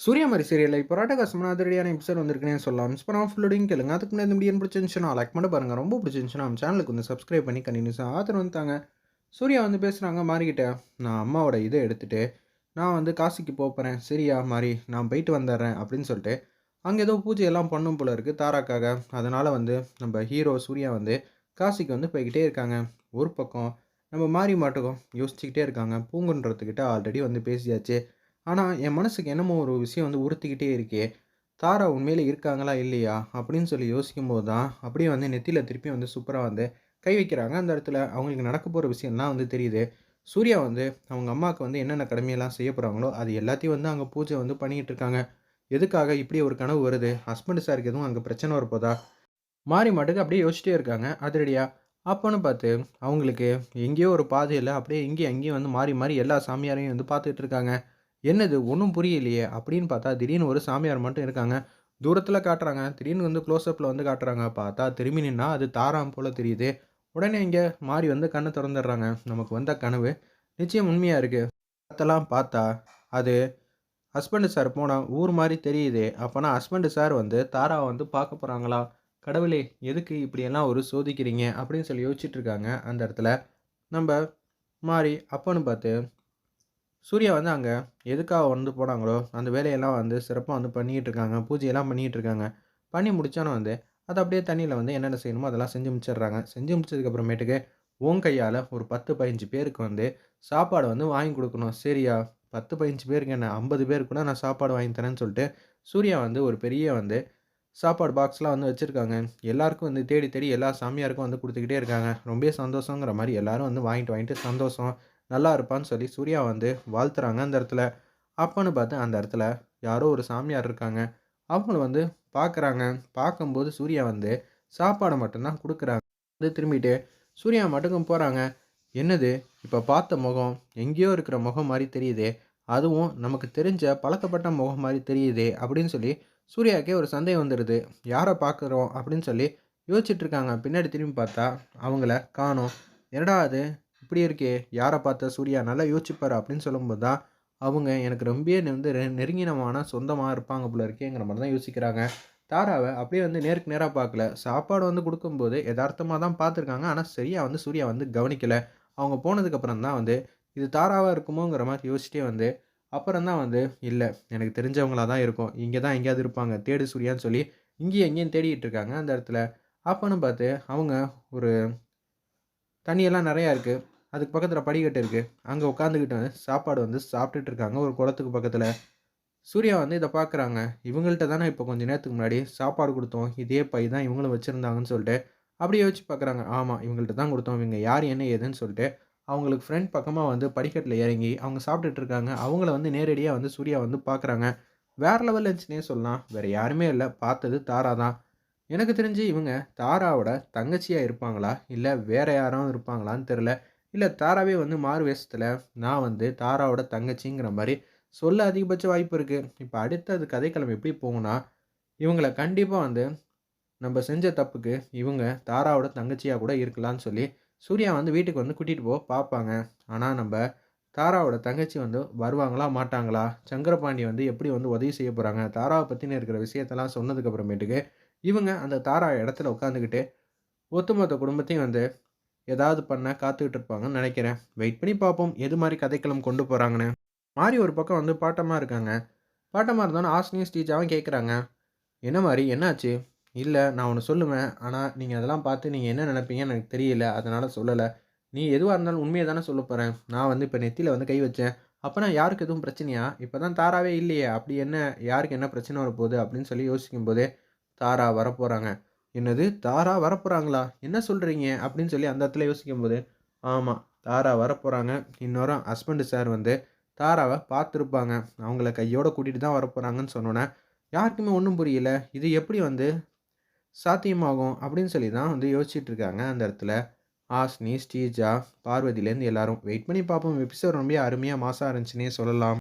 சூர்யாமாரி சீரியலில் இப்போ ராட்டகாசமான அதிரடியான எபிசோட் வந்திருக்குன்னே சொல்லலாம். மிஸ் பண்ணால் ஃபுல்லோடையும் கேளுங்க. அதுக்கு முன்னாடி இந்த முடியும் பிடிச்சிருந்துச்சுன்னா லைக் மட்டும் பாருங்கள் ரொம்ப பிடிச்சிருந்துச்சுன்னா நம்ம சேனலுக்கு வந்து சப்ஸ்கிரைப் பண்ணி கண்டினியூஸாக ஆதரவு வந்துட்டாங்க சூர்யா வந்து பேசுகிறாங்க மாறிக்கிட்டேன் நான் அம்மாவோட இதை எடுத்துகிட்டு நான் வந்து காசிக்கு போகிறேன் சரியா மாறி நான் போயிட்டு வந்துடுறேன் அப்படின்னு சொல்லிட்டு அங்கே ஏதோ பூஜை எல்லாம் பண்ணும் போல இருக்குது தாராக்காக. அதனால் வந்து நம்ம ஹீரோ சூர்யா வந்து காசிக்கு வந்து போய்கிட்டே இருக்காங்க. ஒரு பக்கம் நம்ம மாறி மாட்டுக்கும் யோசிச்சுக்கிட்டே இருக்காங்க. பூங்குன்றதுக்கிட்ட ஆல்ரெடி வந்து பேசியாச்சு. ஆனால் என் மனசுக்கு என்னமோ ஒரு விஷயம் வந்து உறுத்திக்கிட்டே இருக்கே. தாரா உண்மையில் இருக்காங்களா இல்லையா? அப்படின்னு சொல்லி யோசிக்கும் போது தான் அப்படியே வந்து நெத்தியில் திருப்பி வந்து சூப்பராக வந்து கை வைக்கிறாங்க. அந்த இடத்துல அவங்களுக்கு நடக்க போகிற விஷயம்லாம் வந்து தெரியுது. சூர்யா வந்து அவங்க அம்மாவுக்கு வந்து என்னென்ன கடமையெல்லாம் செய்ய போகிறாங்களோ அது எல்லாத்தையும் வந்து அங்கே பூஜை வந்து பண்ணிகிட்டு இருக்காங்க. எதுக்காக இப்படி ஒரு கனவு வருது? ஹஸ்பண்ட் சாருக்கு எதுவும் அங்கே பிரச்சனை வரப்போதா? மாறி மாட்டுக்கு அப்படியே யோசிச்சிட்டே இருக்காங்க. அதிரடியாக அப்போன்னு பார்த்து அவங்களுக்கு எங்கேயோ ஒரு பாதையில் அப்படியே இங்கேயும் அங்கேயும் வந்து மாறி மாறி எல்லா சாமியாரையும் வந்து பார்த்துட்டு இருக்காங்க. என்னது ஒன்றும் புரியலையே அப்படின்னு பார்த்தா திடீர்னு ஒரு சாமியார் மட்டும் இருக்காங்க. தூரத்தில் காட்டுறாங்க. திடீர்னு வந்து க்ளோஸ்அப்பில் வந்து காட்டுறாங்க. பார்த்தா திரும்பி நின்னா அது தாராம் போல் தெரியுது. உடனே இங்கே மாறி வந்து கண்ணை திறந்துடுறாங்க. நமக்கு வந்த கனவு நிச்சயம் உண்மையாக இருக்குது அதெல்லாம் பார்த்தா அது ஹஸ்பண்டு சார் போனால் ஊர் மாதிரி தெரியுது. அப்போனா ஹஸ்பண்டு சார் வந்து தாராவை வந்து பார்க்க போகிறாங்களா கடவுளே எதுக்கு இப்படியெல்லாம் ஒரு சோதிக்கிறீங்க? அப்படின்னு சொல்லி யோசிச்சுட்டு இருக்காங்க. அந்த இடத்துல நம்ம மாறி அப்போன்னு பார்த்து சூர்யா வந்து அங்கே எதுக்காக வந்து போனாங்களோ அந்த வேலையெல்லாம் வந்து சிறப்பாக வந்து பண்ணிகிட்டு இருக்காங்க பூஜையெல்லாம் பண்ணிகிட்டு இருக்காங்க பண்ணி முடித்தானோ வந்து அதை அப்படியே தண்ணியில் வந்து என்னென்ன செய்யணுமோ அதெல்லாம் செஞ்சு முடிச்சிடுறாங்க. செஞ்சு முடிச்சதுக்கப்புறமேட்டுக்கு உன் கையால் ஒரு பத்து பதினஞ்சு பேருக்கு வந்து சாப்பாடு வந்து வாங்கி கொடுக்கணும். சரியா? பத்து பதினஞ்சு பேருக்கு என்ன? ஐம்பது பேருக்கு கூட நான் சாப்பாடு வாங்கி தரேன்னு சொல்லிட்டு சூர்யா வந்து ஒரு பெரிய வந்து சாப்பாடு பாக்ஸ்லாம் வந்து வச்சுருக்காங்க. எல்லாருக்கும் வந்து தேடி தேடி எல்லா சாமியாருக்கும் வந்து கொடுத்துக்கிட்டே இருக்காங்க. ரொம்ப சந்தோஷங்கிற மாதிரி எல்லோரும் வந்து வாங்கிட்டு வாங்கிட்டு சந்தோஷம். நல்லா இருப்பான்னு சொல்லி சூர்யா வந்து வாழ்த்துறாங்க அந்த இடத்துல. அப்போன்னு பார்த்து அந்த இடத்துல யாரோ ஒரு சாமியார் இருக்காங்க. அவங்கள வந்து பார்க்குறாங்க பார்க்கும்போது சூர்யா வந்து சாப்பாடை மட்டும்தான் கொடுக்குறாங்க. வந்து திரும்பிட்டு சூர்யா மட்டுக்கும் போகிறாங்க என்னது? இப்போ பார்த்த முகம் எங்கேயோ இருக்கிற முகம் மாதிரி தெரியுதே. அதுவும் நமக்கு தெரிஞ்ச பழக்கப்பட்ட முகம் மாதிரி தெரியுதே அப்படின்னு சொல்லி சூர்யாக்கே ஒரு சந்தேகம் வந்துடுது யாரை பார்க்குறோம் அப்படின்னு சொல்லி யோசிச்சுட்ருக்காங்க பின்னாடி திரும்பி பார்த்தா அவங்கள காணும். என்னடா அது? இப்படி இருக்கே யாரை பார்த்த சூர்யா நல்லா யோசிச்சுப்பார் அப்படின்னு சொல்லும்போது தான் அவங்க எனக்கு ரொம்ப வந்து நெருங்கினமான சொந்தமாக இருப்பாங்க போல இருக்கேங்கிற மாதிரி தான் யோசிக்கிறாங்க. தாராவை அப்படியே வந்து நேருக்கு நேராக பார்க்கல. சாப்பாடு வந்து கொடுக்கும்போது யதார்த்தமாக தான் பார்த்துருக்காங்க. ஆனால் சரியாக வந்து சூர்யா வந்து கவனிக்கலை. அவங்க போனதுக்கப்புறம் தான் வந்து இது தாராவாக இருக்குமோங்கிற மாதிரி யோசிச்சிட்டே வந்து அப்புறம் தான் வந்து இல்லை எனக்கு தெரிஞ்சவங்களாக தான் இருக்கும். இங்கே தான் எங்கேயாவது இருப்பாங்க. தேடு சூர்யான்னு சொல்லி இங்கேயும் எங்கேயும் தேடிட்டு இருக்காங்க அந்த இடத்துல. அப்போன்னு பார்த்து அவங்க ஒரு தண்ணியெல்லாம் நிறையா இருக்குது அதுக்கு பக்கத்தில் படிக்கட்டு இருக்குது அங்கே உட்காந்துக்கிட்டு வந்து சாப்பாடு வந்து சாப்பிட்டுட்டு இருக்காங்க. ஒரு குளத்துக்கு பக்கத்தில். சூர்யா வந்து இதை பார்க்குறாங்க இவங்கள்ட்ட தானே இப்போ கொஞ்சம் நேரத்துக்கு முன்னாடி சாப்பாடு கொடுத்தோம். இதே பை தான் இவங்களும் வச்சுருந்தாங்கன்னு சொல்லிட்டு அப்படியே வச்சு பார்க்குறாங்க ஆமாம் இவங்கள்ட்ட தான் கொடுத்தோம். இவங்க யார் என்ன ஏதுன்னு சொல்லிட்டு அவங்களுக்கு ஃப்ரெண்ட் பக்கமாக வந்து படிக்கட்டில் இறங்கி அவங்க சாப்பிட்டுட்டு இருக்காங்க. அவங்கள வந்து நேரடியாக வந்து சூர்யா வந்து பார்க்குறாங்க வேறு லெவலில் இருந்துச்சுனே சொல்லலாம். வேறு யாருமே இல்லை. பார்த்தது தாரா தான். எனக்கு தெரிஞ்சு இவங்க தாராவோட தங்கச்சியாக இருப்பாங்களா? இல்லை வேறு யாரும் இருப்பாங்களான்னு தெரில இல்லை தாராவே வந்து மாறு வேஷத்தில் நான் வந்து தாராவோட தங்கச்சிங்கிற மாதிரி சொல்ல அதிகபட்ச வாய்ப்பு இருக்குது இப்போ அடுத்தது கதைக்களம் எப்படி போகும்னா இவங்களை கண்டிப்பாக வந்து நம்ம செஞ்ச தப்புக்கு இவங்க தாராவோட தங்கச்சியாக கூட இருக்கலாம்னு சொல்லி சூர்யா வந்து வீட்டுக்கு வந்து கூட்டிகிட்டு போக பார்ப்பாங்க ஆனால் நம்ம தாராவோட தங்கச்சி வந்து வருவாங்களா மாட்டாங்களா? சங்கரபாண்டி வந்து எப்படி வந்து உதவி செய்ய போகிறாங்க தாராவை பற்றின இருக்கிற விஷயத்தெல்லாம் சொன்னதுக்கப்புறமேட்டுக்கு இவங்க அந்த தாரா இடத்துல உட்காந்துக்கிட்டு ஒத்துமொத்த குடும்பத்தையும் வந்து ஏதாவது பண்ண காத்துக்கிட்டு இருப்பாங்கன்னு நினைக்கிறேன். வெயிட் பண்ணி பார்ப்போம். எது மாதிரி கதைக்களம் கொண்டு போகிறாங்கன்னு மாறி ஒரு பக்கம் வந்து பாட்டமாக இருக்காங்க. பாட்டமாக இருந்தாலும் ஆசினியும் ஸ்டீச்சாகவும் கேட்குறாங்க என்ன மாதிரி என்னாச்சு? இல்லை நான் ஒன்று சொல்லுவேன். ஆனால் நீங்கள் அதெல்லாம் பார்த்து நீங்கள் என்ன நினைப்பீங்கன்னு எனக்கு தெரியல. அதனால் சொல்லலை. நீ எதுவாக இருந்தாலும் உண்மையை தானே சொல்ல போகிறேன் நான் வந்து இப்போ நெத்தியில் வந்து கை வச்சேன். அப்போ நான் யாருக்கு எதுவும் பிரச்சனையா? இப்போ தான் தாராவே இல்லையே. அப்படி என்ன? யாருக்கு என்ன பிரச்சனை வரப்போகுது? அப்படின்னு சொல்லி யோசிக்கும்போதே தாரா வரப்போகிறாங்க என்னது தாரா வரப்போகிறாங்களா என்ன சொல்கிறீங்க அப்படின்னு சொல்லி அந்த இடத்துல யோசிக்கும் போது ஆமாம் தாரா வரப்போகிறாங்க இன்னொரு ஹஸ்பண்டு சார் வந்து தாராவை பார்த்துருப்பாங்க. அவங்கள கையோடு கூட்டிகிட்டு தான் வரப்போகிறாங்கன்னு சொன்னோன்னே யாருக்குமே ஒன்றும் புரியல. இது எப்படி வந்து சாத்தியமாகும்? அப்படின்னு சொல்லி தான் வந்து யோசிச்சுட்டு இருக்காங்க அந்த இடத்துல. ஆஸ்னி ஸ்ரீஜா பார்வதியிலேருந்து எல்லாரும். வெயிட் பண்ணி பார்ப்போம். எபிசோட் ரொம்ப அருமையாக மாசாக இருந்துச்சுன்னே சொல்லலாம்.